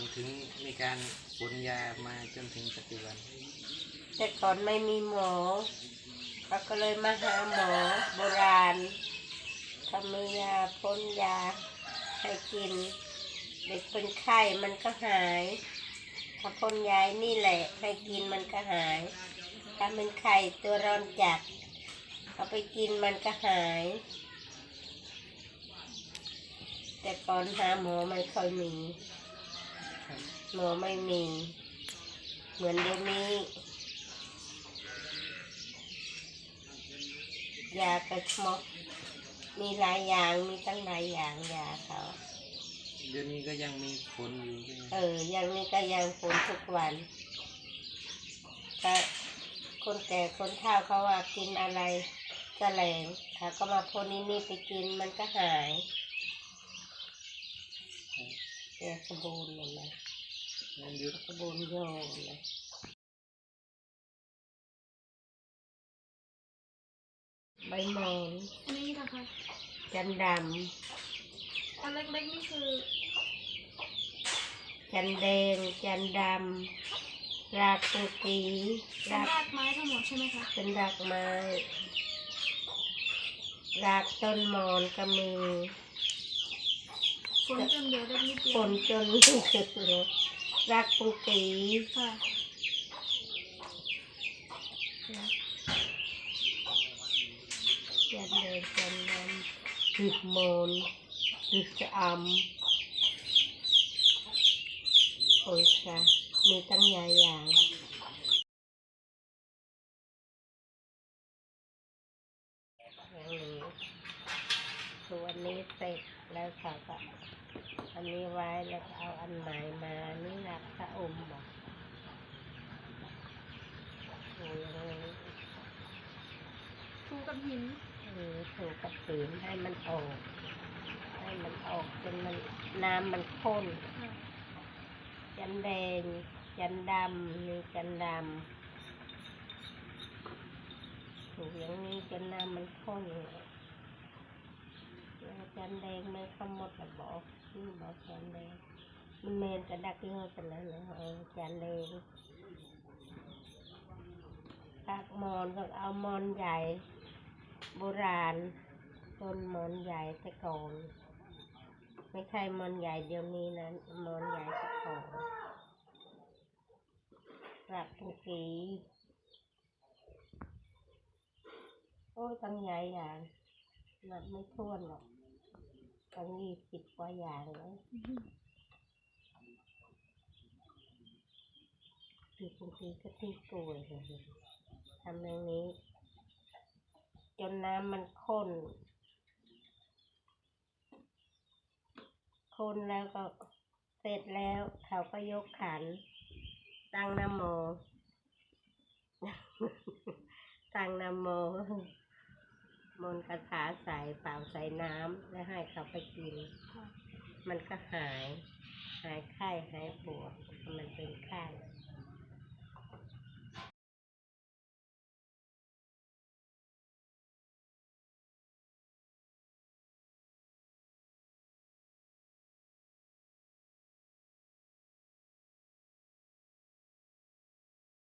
อนถึงมีการฝนยามาจนถึงปัจจุบัน แต่ก่อนไม่มีหมอเราก็เลยมาหาหมอโบราณทำมียาพ่นยาให้กิน เด็กเป็นไข้มันก็หายถ้าพ่นยานี่แหละให้กินมันก็หาย ถ้าเป็นไข้ตัวร้อนจัดเอาไปกินมันก็หาย แต่ก่อนหาหมอไม่ค่อยมี หมอไม่มี เหมือนเดี๋ยวนี้ยากระชมอกมีหลายอย่างมีตั้งหลายอย่างยาเขา เดี๋ยวนี้ก็ยังมีฝนอยู่ใช่ไหมเอออย่างนี้ก็ยังฝนทุกวันก็คนแก่คนเฒ่าเขาว่ากินอะไรก็แรงถ้าก็มาพ่นนี่นี่ไปกินมันก็หายเนี่ยกระบูนเลย นะงั้นเดี๋ยวกระบูนโยงเลยใบหมอนอันนี้นะคะจันดอันเล็กๆนี่คือำจันแดง จันดำรากตุกีเป็นรากรากไม้ทั้งหมดใช่ไหมคะเป็นรากไม้ รากต้นมอนก็มีฝนจนเดียวได้นิดเดียฝวน จนสุดเลย รากปุกีค่ะจันแดงจันดำหึกมนหึกจะอำโอ้ยค่ะมีตั้งหลายอย่าง คือวันนี้เสร็จแล้วเขาก็อันนี้ไว้แล้วก็เอาอันใหม่มานี่หลักพระอมบอกโอ้ยอย่างนี้ทูกับหินเออถูกกับผืนให้มันออก ให้มันออกจนมันน้ำมันข้นค่ะจันแดง จันดำมีจันดำถูกอย่างนี้จนน้ำมันข้นเลย แล้วจันแดงไม่ขมดระบบอกนี่บอกจันแดงมันเมนกระดักเยอะกันแล้วนะเออจันแดงกากมอนก็เอามอนใหญ่ โบราณต้นมอนใหญ่แต่ก่อนไม่ใช่มอนใหญ่เดี๋ยวนี้นะมอนใหญ่แต่ก่อนหลักทุกสีโอ้ยตั้งใหญ่อย่างนับไม่ถ้วนหรอก ตั้งยี่สิบกว่าอย่างเลยที่บางทีก็ที่กล้วยเลยทำอย่างนี้ จนน้ำมันข้นคนแล้วก็เสร็จแล้วเขาก็ยกขัน ตั้งนโม ตั้งนโม มนต์คาถาใส่เปล่าใส่น้ำแล้วให้เขาไปกินค่ะมันก็หาย หายไข้หายปวดมันเป็นไข้